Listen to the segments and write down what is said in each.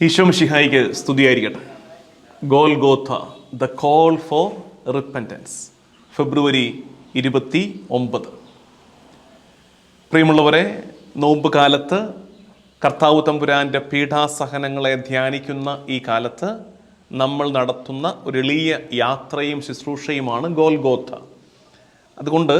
ഈശോ ഷിഹായിക്ക് സ്തുതിയായിരിക്കട്ടെ. Golgotha the call for repentance. ഫെബ്രുവരി ഇരുപത്തി ഒമ്പത് പ്രിയമുള്ളവരെ നോമ്പ് കാലത്ത് കർത്താവ് തമ്പുരാന്റെ പീഠാസഹനങ്ങളെ ധ്യാനിക്കുന്ന ഈ കാലത്ത് നമ്മൾ നടത്തുന്ന ഒരു എളിയ യാത്രയും ശുശ്രൂഷയുമാണ് ഗോൽ ഗോഥ അതുകൊണ്ട്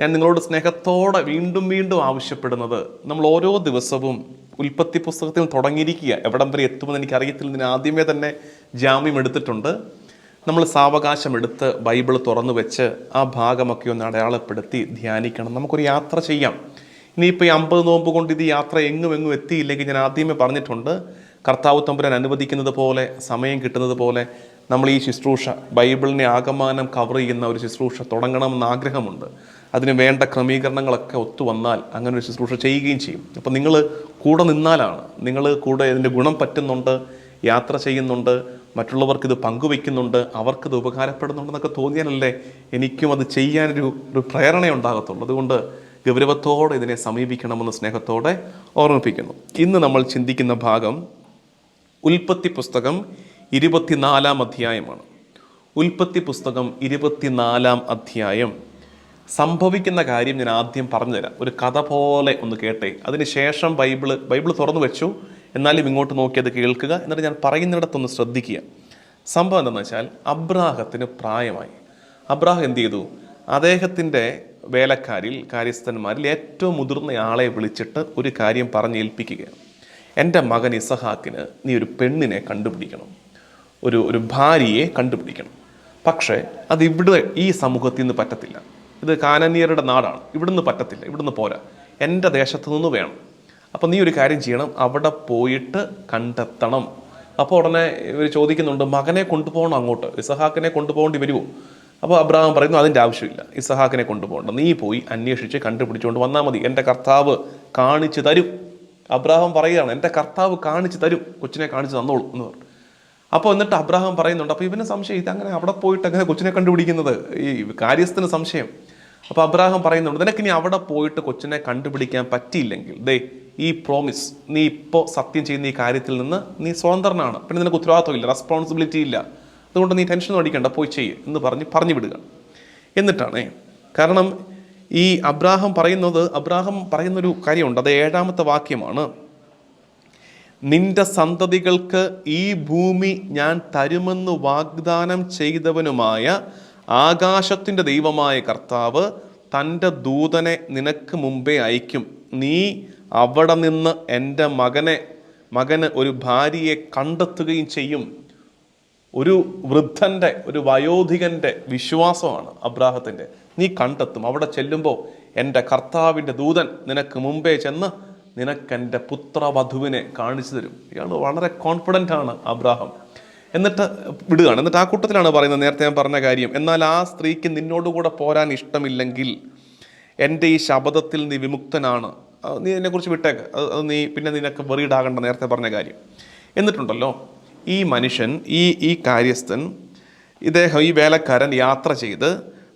ഞാൻ നിങ്ങളോട് സ്നേഹത്തോടെ വീണ്ടും വീണ്ടും ആവശ്യപ്പെടുന്നത് നമ്മൾ ഓരോ ദിവസവും ഉൽപ്പത്തി പുസ്തകത്തിൽ തുടങ്ങിയിരിക്കുക. എവിടം വരെ എത്തുമെന്ന് എനിക്കറിയത്തില്ല. ഇതിന് ആദ്യമേ തന്നെ ജാമ്യം എടുത്തിട്ടുണ്ട്. നമ്മൾ സാവകാശം എടുത്ത് ബൈബിൾ തുറന്നു വെച്ച് ആ ഭാഗമൊക്കെ ഒന്ന് അടയാളപ്പെടുത്തി ധ്യാനിക്കണം. നമുക്കൊരു യാത്ര ചെയ്യാം. ഇനിയിപ്പോൾ ഈ അമ്പത് നോമ്പ് കൊണ്ട് ഇത് യാത്ര എങ്ങും എങ്ങും എത്തിയില്ലെങ്കിൽ ഞാൻ ആദ്യമേ പറഞ്ഞിട്ടുണ്ട് കർത്താവ് തമ്പുരാൻ അനുവദിക്കുന്നത് പോലെ സമയം കിട്ടുന്നത് പോലെ നമ്മൾ ഈ ശുശ്രൂഷ ബൈബിളിനെ ആകമാനം കവർ ചെയ്യുന്ന ഒരു ശുശ്രൂഷ തുടങ്ങണമെന്ന് ആഗ്രഹമുണ്ട്. അതിന് വേണ്ട ക്രമീകരണങ്ങളൊക്കെ ഒത്തു വന്നാൽ അങ്ങനെ ഒരു ശുശ്രൂഷ ചെയ്യുകയും ചെയ്യും. അപ്പം നിങ്ങൾ കൂടെ നിന്നാലാണ് നിങ്ങൾ കൂടെ ഇതിന്റെ ഗുണം പറ്റുന്നുണ്ട് യാത്ര ചെയ്യുന്നുണ്ട് മറ്റുള്ളവർക്ക് ഇത് പങ്കുവെക്കുന്നുണ്ട് അവർക്കിത് ഉപകാരപ്പെടുന്നുണ്ടെന്നൊക്കെ തോന്നിയാലല്ലേ എനിക്കും അത് ചെയ്യാനൊരു ഒരു പ്രേരണ ഉണ്ടാകത്തുള്ളൂ. അതുകൊണ്ട് ഗൗരവത്തോടെ ഇതിനെ സമീപിക്കണമെന്ന് സ്നേഹത്തോടെ ഓർമ്മിപ്പിക്കുന്നു. ഇന്ന് നമ്മൾ ചിന്തിക്കുന്ന ഭാഗം ഉൽപ്പത്തി പുസ്തകം ഇരുപത്തിനാലാം അധ്യായമാണ്. ഉൽപ്പത്തി പുസ്തകം ഇരുപത്തിനാലാം അധ്യായം. സംഭവിക്കുന്ന കാര്യം ഞാൻ ആദ്യം പറഞ്ഞുതരാം. ഒരു കഥ പോലെ ഒന്ന് കേട്ടെ. അതിനുശേഷം ബൈബിൾ ബൈബിൾ തുറന്നു വെച്ചു. എന്നാലും ഇങ്ങോട്ട് നോക്കി അത് കേൾക്കുക എന്നിട്ട് ഞാൻ പറയുന്നിടത്തൊന്ന് ശ്രദ്ധിക്കുക. സംഭവം എന്താണെന്ന് വെച്ചാൽ അബ്രാഹത്തിന് പ്രായമായി. അബ്രാഹം എന്ത് ചെയ്തു? അദ്ദേഹത്തിന്റെ വേലക്കാരിൽ കാര്യസ്ഥന്മാരിൽ ഏറ്റവും മുതിർന്ന ആളെ വിളിച്ചിട്ട് ഒരു കാര്യം പറഞ്ഞേൽപ്പിക്കുക എന്റെ മകൻ ഇസഹാക്കിന് നീ ഒരു പെണ്ണിനെ കണ്ടുപിടിക്കണം. ഒരു ഒരു ഭാര്യയെ കണ്ടുപിടിക്കണം. പക്ഷേ അത് ഇവിടെ ഈ സമൂഹത്തിൽ നിന്ന് പറ്റത്തില്ല. ഇത് കാനനീയരുടെ നാടാണ്. ഇവിടുന്ന് പറ്റത്തില്ല. ഇവിടുന്ന് പോരാ. എന്റെ ദേശത്തു നിന്ന് വേണം. അപ്പോൾ നീ ഒരു കാര്യം ചെയ്യണം. അവിടെ പോയിട്ട് കണ്ടെത്തണം. അപ്പോൾ ഉടനെ ഇവർ ചോദിക്കുന്നുണ്ട് മകനെ കൊണ്ടുപോകണം അങ്ങോട്ട്. ഇസഹാക്കിനെ കൊണ്ടുപോകേണ്ടി വരുമോ അപ്പോൾ അബ്രഹാം പറയുന്നു അതിന്റെ ആവശ്യമില്ല. ഇസഹാക്കിനെ കൊണ്ടുപോകണ്ട. നീ പോയി അന്വേഷിച്ച് കണ്ടുപിടിച്ചുകൊണ്ട് വന്നാൽ മതി. എന്റെ കർത്താവ് കാണിച്ചു തരും. അബ്രാഹാം പറയുകയാണ് എന്റെ കർത്താവ് കാണിച്ചു തരും. കൊച്ചിനെ കാണിച്ചു തന്നോളൂ. എന്ന് പറഞ്ഞു. അപ്പോൾ എന്നിട്ട് അബ്രഹാം പറയുന്നുണ്ട് അപ്പോൾ ഇവന് സംശയം അങ്ങനെ അവിടെ പോയിട്ട് അങ്ങനെ കൊച്ചിനെ കണ്ടുപിടിക്കുന്നത്? ഈ കാര്യസ്ഥന് സംശയം. അപ്പോൾ അബ്രാഹം പറയുന്നുണ്ട് നിനക്ക് നീ അവിടെ പോയിട്ട് കൊച്ചിനെ കണ്ടുപിടിക്കാൻ പറ്റിയില്ലെങ്കിൽ ദേ ഈ പ്രോമിസ് നീ ഇപ്പോൾ സത്യം ചെയ്യുന്ന ഈ കാര്യത്തിൽ നിന്ന് നീ സ്വതന്ത്രനാണ്. പിന്നെ നിനക്ക് ഉത്തരവാദിത്വമില്ല റെസ്പോൺസിബിലിറ്റി ഇല്ല. അതുകൊണ്ട് നീ ടെൻഷൻ അടിക്കണ്ട പോയി ചെയ്യ് എന്ന് പറഞ്ഞ് പറഞ്ഞു വിടുക. എന്നിട്ടാണ് കാരണം ഈ അബ്രാഹം പറയുന്നത് അബ്രാഹം പറയുന്നൊരു കാര്യമുണ്ട് അത് ഏഴാമത്തെ വാക്യമാണ്. നിന്റെ സന്തതികൾക്ക് ഈ ഭൂമി ഞാൻ തരുമെന്ന് വാഗ്ദാനം ചെയ്തവനുമായ ആകാശത്തിന്റെ ദൈവമായ കർത്താവ് തന്റെ ദൂതനെ നിനക്ക് മുമ്പേ അയക്കും. നീ അവിടെ നിന്ന് എന്റെ മകനെ മകന് ഒരു ഭാര്യയെ കണ്ടെത്തുകയും ചെയ്യും. ഒരു വൃദ്ധന്റെ ഒരു വയോധികന്റെ വിശ്വാസമാണ് അബ്രാഹത്തിന്റെ. നീ കണ്ടെത്തും. അവിടെ ചെല്ലുമ്പോൾ എന്റെ കർത്താവിന്റെ ദൂതൻ നിനക്ക് മുമ്പേ ചെന്ന് നിനക്കെന്റെ പുത്രവധുവിനെ കാണിച്ചു തരും. ഇയാൾ വളരെ കോൺഫിഡന്റ് ആണ് അബ്രാഹം. എന്നിട്ട് വിടുകയാണ്. എന്നിട്ട് ആ കൂട്ടത്തിലാണ് പറയുന്നത് നേരത്തെ ഞാൻ പറഞ്ഞ കാര്യം എന്നാൽ ആ സ്ത്രീക്ക് നിന്നോടുകൂടെ പോരാൻ ഇഷ്ടമില്ലെങ്കിൽ എന്റെ ഈ ശബദത്തിൽ നീ വിമുക്തനാണ്. നീ എന്നെക്കുറിച്ച് വിട്ടേക്ക്. അത് നീ പിന്നെ നിനക്ക് വെറിയിടാകണ്ട നേരത്തെ പറഞ്ഞ കാര്യം. എന്നിട്ടുണ്ടല്ലോ ഈ മനുഷ്യൻ ഈ ഈ കാര്യസ്ഥൻ ഇദ്ദേഹം ഈ വേലക്കാരൻ യാത്ര ചെയ്ത്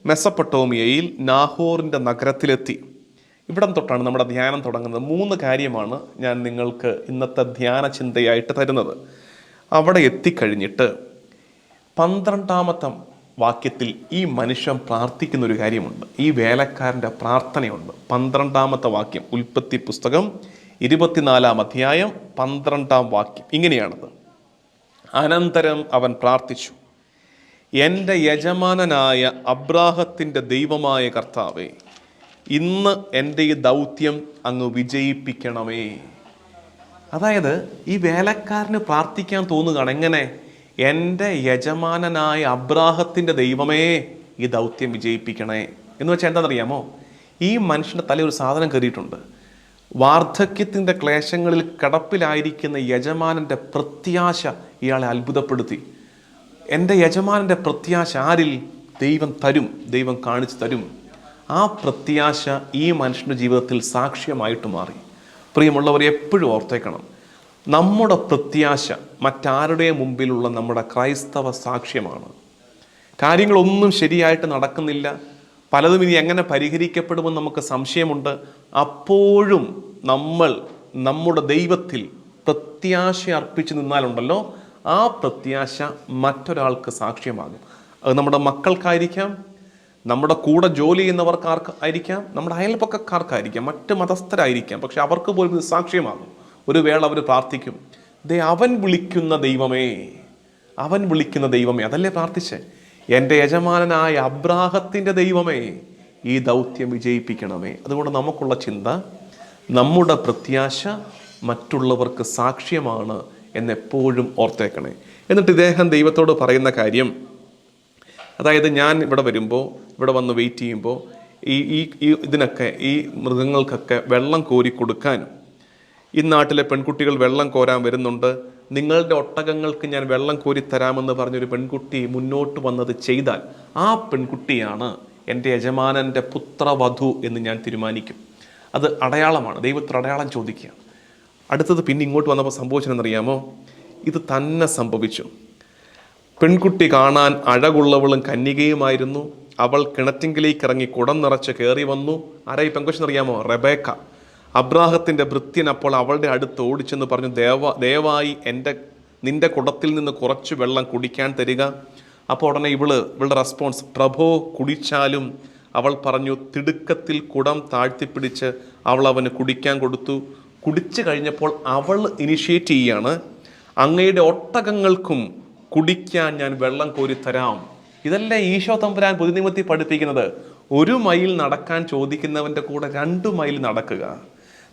മെസ്സപ്പട്ടോമിയയിൽ നാഹോറിന്റെ നഗരത്തിലെത്തി. ഇവിടം തൊട്ടാണ് നമ്മുടെ ധ്യാനം തുടങ്ങുന്നത്. മൂന്ന് കാര്യമാണ് ഞാൻ നിങ്ങൾക്ക് ഇന്നത്തെ ധ്യാന ചിന്തയായിട്ട് തരുന്നത്. അവിടെ എത്തിക്കഴിഞ്ഞിട്ട് പന്ത്രണ്ടാമത്തെ വാക്യത്തിൽ ഈ മനുഷ്യൻ പ്രാർത്ഥിക്കുന്ന ഒരു കാര്യമുണ്ട്. ഈ വേലക്കാരന്റെ പ്രാർത്ഥനയുണ്ട്. പന്ത്രണ്ടാമത്തെ വാക്യം ഉൽപ്പത്തി പുസ്തകം ഇരുപത്തിനാലാം അധ്യായം പന്ത്രണ്ടാം വാക്യം. ഇങ്ങനെയാണത്. അനന്തരം അവൻ പ്രാർത്ഥിച്ചു എന്റെ യജമാനനായ അബ്രാഹത്തിന്റെ ദൈവമായ കർത്താവേ ഇന്ന് എന്റെ ഈ ദൗത്യം അങ്ങ് വിജയിപ്പിക്കണമേ. അതായത് ഈ വേലക്കാരന് പ്രാർത്ഥിക്കാൻ തോന്നുകയാണ് എങ്ങനെ? എന്റെ യജമാനനായ അബ്രാഹത്തിന്റെ ദൈവമേ ഈ ദൗത്യം വിജയിപ്പിക്കണേ. എന്ന് വെച്ചാൽ എന്താണെന്നറിയാമോ? ഈ മനുഷ്യന്റെ തല ഒരു സാധനം കയറിയിട്ടുണ്ട്. വാർദ്ധക്യത്തിന്റെ ക്ലേശങ്ങളിൽ കടപ്പിലായിരിക്കുന്ന യജമാനന്റെ പ്രത്യാശ ഇയാളെ അത്ഭുതപ്പെടുത്തി. എന്റെ യജമാനന്റെ പ്രത്യാശ ആരിൽ? ദൈവം തരും ദൈവം കാണിച്ചു തരും. ആ പ്രത്യാശ ഈ മനുഷ്യന്റെ ജീവിതത്തിൽ സാക്ഷ്യമായിട്ട് മാറി. പ്രിയമുള്ളവരെ എപ്പോഴും ഓർത്തേക്കണം നമ്മുടെ പ്രത്യാശ മറ്റാരുടെ മുമ്പിലുള്ള നമ്മുടെ ക്രൈസ്തവ സാക്ഷ്യമാണ്. കാര്യങ്ങളൊന്നും ശരിയായിട്ട് നടക്കുന്നില്ല. പലതും ഇനി എങ്ങനെ പരിഹരിക്കപ്പെടുമെന്ന് നമുക്ക് സംശയമുണ്ട്. അപ്പോഴും നമ്മൾ നമ്മുടെ ദൈവത്തിൽ പ്രത്യാശ അർപ്പിച്ചു നിന്നാലുണ്ടല്ലോ ആ പ്രത്യാശ മറ്റൊരാൾക്ക് സാക്ഷ്യമാകും. അത് നമ്മുടെ മക്കൾക്കായിരിക്കാം നമ്മുടെ കൂടെ ജോലി ചെയ്യുന്നവർക്കാർക്ക് ആയിരിക്കാം? നമ്മുടെ അയൽപ്പക്കക്കാർക്കായിരിക്കാം മറ്റ് മതസ്ഥരായിരിക്കാം. പക്ഷെ അവർക്ക് പോലും ഇത് സാക്ഷ്യമാകും. ഒരു വേള അവർ പ്രാർത്ഥിക്കും. ദേ അവൻ വിളിക്കുന്ന ദൈവമേ. അവൻ വിളിക്കുന്ന ദൈവമേ. അതല്ലേ പ്രാർത്ഥിച്ചേ? എന്റെ യജമാനനായ അബ്രാഹത്തിന്റെ ദൈവമേ ഈ ദൗത്യം വിജയിപ്പിക്കണമേ. അതുകൊണ്ട് നമുക്കുള്ള ചിന്ത നമ്മുടെ പ്രത്യാശ മറ്റുള്ളവർക്ക് സാക്ഷ്യമാണ് എന്നെപ്പോഴും ഓർത്തേക്കണേ. എന്നിട്ട് ഇദ്ദേഹം ദൈവത്തോട് പറയുന്ന കാര്യം അതായത് ഞാൻ ഇവിടെ വരുമ്പോൾ ഇവിടെ വന്ന് വെയിറ്റ് ചെയ്യുമ്പോൾ ഈ ഈ ഇതിനൊക്കെ ഈ മൃഗങ്ങൾക്കൊക്കെ വെള്ളം കോരി കൊടുക്കാനും ഈ നാട്ടിലെ പെൺകുട്ടികൾ വെള്ളം കോരാൻ വരുന്നുണ്ട്. നിങ്ങളുടെ ഒട്ടകങ്ങൾക്ക് ഞാൻ വെള്ളം കോരി തരാമെന്ന് പറഞ്ഞൊരു പെൺകുട്ടി മുന്നോട്ട് വന്നത് ചെയ്താൽ ആ പെൺകുട്ടിയാണ് എന്റെ യജമാനന്റെ പുത്രവധു എന്ന് ഞാൻ തീരുമാനിക്കും. അത് അടയാളമാണ്. ദൈവത്തിൽ അടയാളം ചോദിക്കുക അടുത്തത് പിന്നെ ഇങ്ങോട്ട് വന്നപ്പോൾ സംഭവിച്ചതെന്നറിയാമോ? ഇത് തന്നെ സംഭവിച്ചു. പെൺകുട്ടി കാണാൻ അഴകുള്ളവളും കന്യകയുമായിരുന്നു. അവൾ കിണറ്റിങ്കിലേക്ക് ഇറങ്ങി കുടം നിറച്ച് കയറി വന്നു. ആരാ ഈ പെങ്കൊച്ചെന്നറിയാമോ റെബേക്ക. അബ്രാഹത്തിന്റെ ഭൃത്യൻ അപ്പോൾ അവളുടെ അടുത്ത് ഓടിച്ചെന്ന് പറഞ്ഞു ദേവ ദയവായി എന്റെ നിന്റെ കുടത്തിൽ നിന്ന് കുറച്ച് വെള്ളം കുടിക്കാൻ തരിക. അപ്പോൾ ഉടനെ ഇവൾ ഇവളുടെ റെസ്പോൺസ് പ്രഭോ കുടിച്ചാലും അവൾ പറഞ്ഞു തിടുക്കത്തിൽ കുടം താഴ്ത്തിപ്പിടിച്ച് അവൾ അവന് കുടിക്കാൻ കൊടുത്തു. കുടിച്ചു കഴിഞ്ഞപ്പോൾ അവൾ ഇനിഷ്യേറ്റ് ചെയ്യാണ്. അങ്ങയുടെ ഒട്ടകങ്ങൾക്കും കുടിക്കാൻ ഞാൻ വെള്ളം കോരി തരാം. ഇതല്ലേ ഈശോ തമ്പുരാൻ പുതുനിമത്തി പഠിപ്പിക്കുന്നത്? ഒരു മൈൽ നടക്കാൻ ചോദിക്കുന്നവന്റെ കൂടെ രണ്ട് മൈൽ നടക്കുക.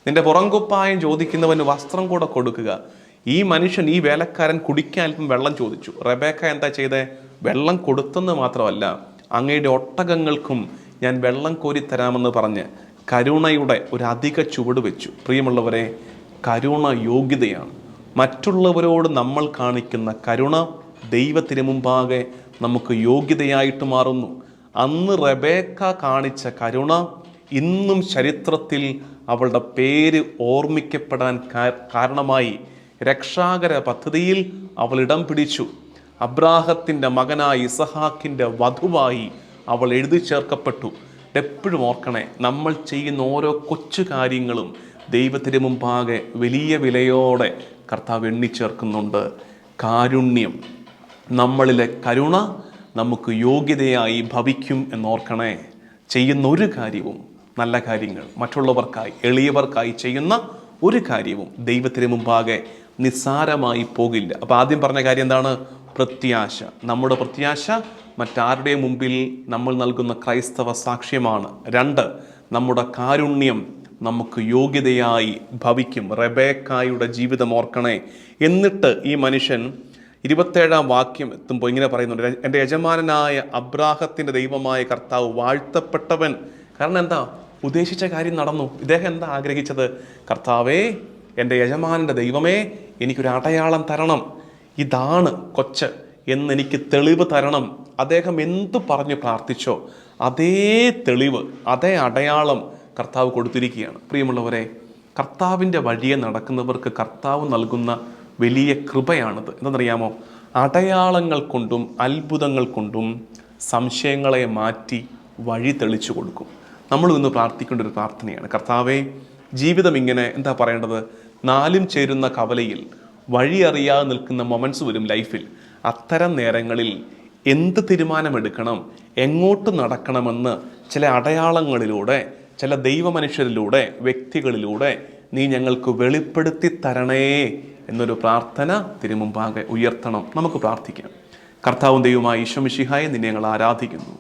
നിന്റെ പുറംകുപ്പായം ചോദിക്കുന്നവന് വസ്ത്രം കൂടെ കൊടുക്കുക. ഈ മനുഷ്യൻ ഈ വേലക്കാരൻ കുടിക്കാൻ അല്പം വെള്ളം ചോദിച്ചു. റബേക്ക എന്താ ചെയ്തേ? വെള്ളം കൊടുത്തെന്ന് മാത്രമല്ല അങ്ങയുടെ ഒട്ടകങ്ങൾക്കും ഞാൻ വെള്ളം കോരി തരാമെന്ന് പറഞ്ഞ് കരുണയുടെ ഒരു അധിക ചുവട് വെച്ചു. പ്രിയമുള്ളവരെ കരുണ യോഗ്യതയാണ്. മറ്റുള്ളവരോട് നമ്മൾ കാണിക്കുന്ന കരുണ ദൈവത്തിന് മുമ്പാകെ നമുക്ക് യോഗ്യതയായിട്ട് മാറുന്നു. അന്ന് റബേക്ക കാണിച്ച കരുണ ഇന്നും ചരിത്രത്തിൽ അവളുടെ പേര് ഓർമ്മിക്കപ്പെടാൻ കാരണമായി. രക്ഷാകര പദ്ധതിയിൽ അവൾ ഇടം പിടിച്ചു. അബ്രാഹത്തിന്റെ മകനായി ഇസഹാക്കിന്റെ വധുവായി അവൾ എഴുതി ചേർക്കപ്പെട്ടു. എപ്പോഴും ഓർക്കണേ നമ്മൾ ചെയ്യുന്ന ഓരോ കൊച്ചു കാര്യങ്ങളും ദൈവത്തിന് മുമ്പാകെ വലിയ വിലയോടെ കർത്താവ് എണ്ണിച്ചേർക്കുന്നുണ്ട് കാരുണ്യം നമ്മളിലെ കരുണ നമുക്ക് യോഗ്യതയായി ഭവിക്കും എന്നോർക്കണേ. ചെയ്യുന്ന ഒരു കാര്യവും നല്ല കാര്യങ്ങൾ മറ്റുള്ളവർക്കായി എളിയവർക്കായി ചെയ്യുന്ന ഒരു കാര്യവും ദൈവത്തിന് മുമ്പാകെ നിസ്സാരമായി പോകില്ല. അപ്പോൾ ആദ്യം പറഞ്ഞ കാര്യം എന്താണ്? പ്രത്യാശ. നമ്മുടെ പ്രത്യാശ മറ്റാരുടെ മുമ്പിൽ നമ്മൾ നൽകുന്ന ക്രൈസ്തവ സാക്ഷ്യമാണ്. രണ്ട് നമ്മുടെ കാരുണ്യം നമുക്ക് യോഗ്യതയായി ഭവിക്കും. റെബേക്കായുടെ ജീവിതം ഓർക്കണേ. എന്നിട്ട് ഈ മനുഷ്യൻ ഇരുപത്തേഴാം വാക്യം എത്തുമ്പോൾ ഇങ്ങനെ പറയുന്നുണ്ട്. എന്റെ യജമാനനായ അബ്രാഹത്തിന്റെ ദൈവമായ കർത്താവ് വാഴ്ത്തപ്പെട്ടവൻ. കാരണം എന്താ? ഉദ്ദേശിച്ച കാര്യം നടന്നു. ഇദ്ദേഹം എന്താ ആഗ്രഹിച്ചത്? കർത്താവേ എന്റെ യജമാനന്റെ ദൈവമേ എനിക്കൊരു അടയാളം തരണം. ഇതാണ് കൊച്ച് എന്നെനിക്ക് തെളിവ് തരണം. അദ്ദേഹം എന്തു പറഞ്ഞു പ്രാർത്ഥിച്ചോ അതേ തെളിവ് അതേ അടയാളം കർത്താവ് കൊടുത്തിരിക്കുകയാണ്. പ്രിയമുള്ളവരെ കർത്താവിന്റെ വഴിയെ നടക്കുന്നവർക്ക് കർത്താവ് നൽകുന്ന വലിയ കൃപയാണിത്. എന്തെന്നറിയാമോ? അടയാളങ്ങൾ കൊണ്ടും അത്ഭുതങ്ങൾ കൊണ്ടും സംശയങ്ങളെ മാറ്റി വഴി തെളിച്ചു കൊടുക്കും. നമ്മൾ ഇന്ന് പ്രാർത്ഥിക്കേണ്ട ഒരു പ്രാർത്ഥനയാണ്. കർത്താവെ ജീവിതം ഇങ്ങനെ എന്താ പറയേണ്ടത്? നാലും ചേരുന്ന കവലയിൽ വഴി അറിയാതെ നിൽക്കുന്ന മൊമെന്റ്സ് വരും ലൈഫിൽ. അത്തരം നേരങ്ങളിൽ എന്ത് തീരുമാനമെടുക്കണം? എങ്ങോട്ട് നടക്കണമെന്ന് ചില അടയാളങ്ങളിലൂടെ ചില ദൈവമനുഷ്യരിലൂടെ വ്യക്തികളിലൂടെ നീ ഞങ്ങൾക്ക് വെളിപ്പെടുത്തി തരണേ എന്നൊരു പ്രാർത്ഥന തിരുമുമ്പാകെ ഉയർത്തണം. നമുക്ക് പ്രാർത്ഥിക്കാം. കർത്താവും ദൈവമായ ഈശ്വമിഷിഹായെ നിന്നെ ഞങ്ങൾ ആരാധിക്കുന്നു.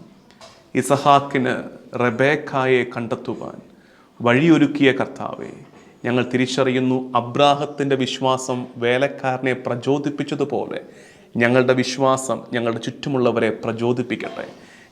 ഇസഹാക്കിന് റബേക്കായെ കണ്ടെത്തുവാൻ വഴിയൊരുക്കിയ കർത്താവെ ഞങ്ങൾ തിരിച്ചറിയുന്നു അബ്രാഹത്തിന്റെ വിശ്വാസം വേലക്കാരനെ പ്രചോദിപ്പിച്ചതുപോലെ ഞങ്ങളുടെ വിശ്വാസം ഞങ്ങളുടെ ചുറ്റുമുള്ളവരെ പ്രചോദിപ്പിക്കട്ടെ.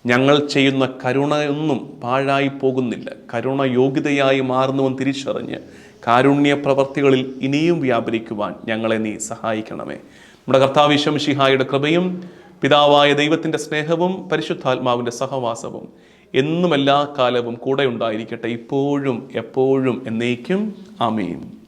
ഞങ്ങൾ ചെയ്യുന്ന കരുണയൊന്നും പാഴായി പോകുന്നില്ല. കരുണ യോഗ്യതയായി മാറുന്നുവെന്ന് തിരിച്ചറിഞ്ഞ് കാരുണ്യ പ്രവർത്തികളിൽ ഇനിയും വ്യാപരിക്കുവാൻ ഞങ്ങളെ നീ സഹായിക്കണമേ. നമ്മുടെ കർത്താവ് വിശ്വംഷിഹായുടെ കൃപയും പിതാവായ ദൈവത്തിന്റെ സ്നേഹവും പരിശുദ്ധാത്മാവിന്റെ സഹവാസവും എന്നും എല്ലാ കാലവും കൂടെ ഉണ്ടായിരിക്കട്ടെ. ഇപ്പോഴും എപ്പോഴും എന്നേക്കും. ആമീൻ.